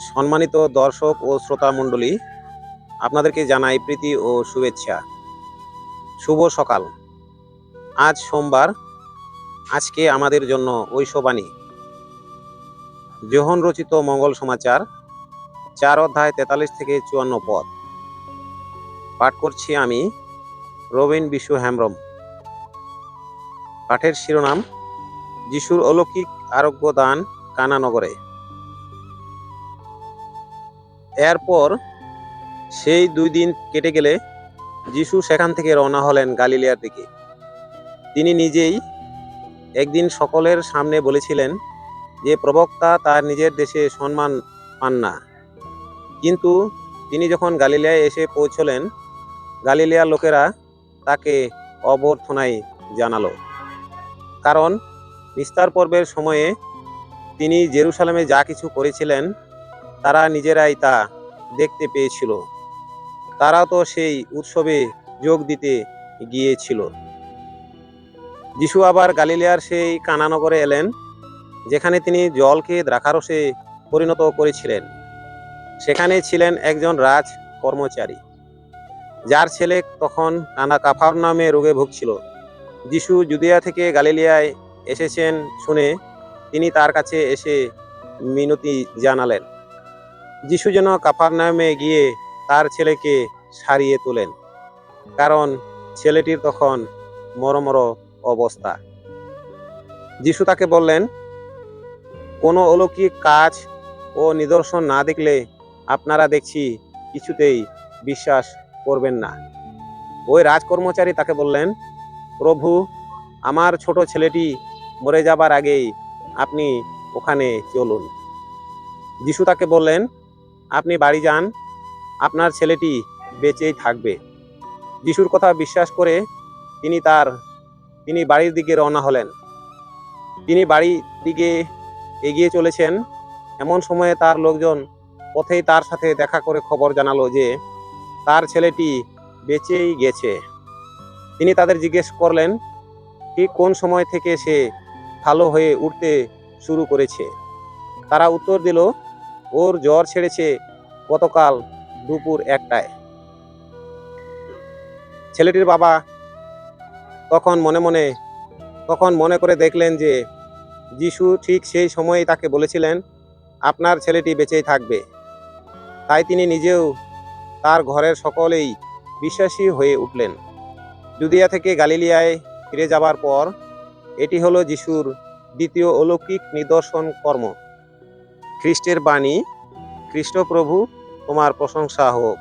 সম্মানিত দর্শক ও শ্রোতা মণ্ডলী, আপনাদেরকে জানাই প্রীতি ও শুভেচ্ছা। শুভ সকাল। আজ সোমবার, আজকে আমাদের জন্য ঐশবাণী। যোহন রচিত মঙ্গল সমাচার, চার অধ্যায় তেতাল্লিশ থেকে চুয়ান্ন পদ। পাঠ করছি আমি রবীন বিশু হেমব্রম। পাঠের শিরোনাম, যিশুর অলৌকিক আরোগ্য দান কানানগরে। এরপর সেই দুই দিন কেটে গেলে যিশু সেখান থেকে রওনা হলেন গালিলিয়ার দিকে। তিনি নিজেই একদিন সকলের সামনে বলেছিলেন যে, প্রবক্তা তার নিজের দেশে সম্মান পান না। কিন্তু তিনি যখন গালিলিয়ায় এসে পৌঁছলেন গালিলিয়ার লোকেরা তাকে অভ্যর্থনায় জানালো। কারণ নিস্তার পর্বের সময়ে তিনি জেরুসালামে যা কিছু করেছিলেন তারা নিজেরাই তা দেখতে পেয়েছিল। তারা তো সেই উৎসবে যোগ দিতে গিয়েছিল। যিশু আবার গালিলিয়ার সেই কানানগরে এলেন, যেখানে তিনি জলকে দ্রাক্ষারসে পরিণত করেছিলেন। সেখানে ছিলেন একজন রাজ কর্মচারী, যার ছেলে তখন কানা কাফার নামে রোগে ভুগছিল। যিশু জুদিয়া থেকে গালিলিয়ায় এসেছেন শুনে তিনি তার কাছে এসে মিনতি জানালেন। যিশু যেন কাফার নামে গিয়ে তার ছেলেকে সারিয়ে তোলেন, কারণ ছেলেটির তখন মরমর অবস্থা। যিশু তাকে বললেন, কোনো অলৌকিক কাজ ও নিদর্শন না দেখলে আপনারা দেখছি কিছুতেই বিশ্বাস করবেন না। ওই রাজকর্মচারী তাকে বললেন, প্রভু, আমার ছোট ছেলেটি মরে যাবার আগেই আপনি ওখানে চলুন। যিশু তাকে বললেন আপনি বাড়ি যান, আপনার ছেলেটি বেঁচেই থাকবে। যিশুর কথা বিশ্বাস করে তিনি তার, তিনি বাড়ির দিকে রওনা হলেন। তিনি বাড়ির দিকে এগিয়ে চলেছেন। এমন সময়ে তার লোকজন পথেই তার সাথে দেখা করে খবর জানালো যে তার ছেলেটি বেঁচেই গেছে। তিনি তাদের জিজ্ঞেস করলেন, ঠিক কোন সময় থেকে সে ভালো হয়ে উঠতে শুরু করেছে? তারা উত্তর দিল ওর জ্বর ছেড়েছে গতকাল দুপুর একটায়। ছেলেটির বাবা তখন মনে মনে, তখন মনে করে দেখলেন যে যিশু ঠিক সেই সময়েই তাকে বলেছিলেন, আপনার ছেলেটি বেঁচেই থাকবে। তাই তিনি নিজেও তার ঘরের সকলেই বিশ্বাসী হয়ে উঠলেন। জুদিয়া থেকে গালিলিয়ায় ফিরে যাবার পর এটি হলো যিশুর দ্বিতীয় অলৌকিক নিদর্শন কর্ম। খ্রিস্টের বাণী খ্রিস্টপ্রভু তোমার প্রশংসা হোক।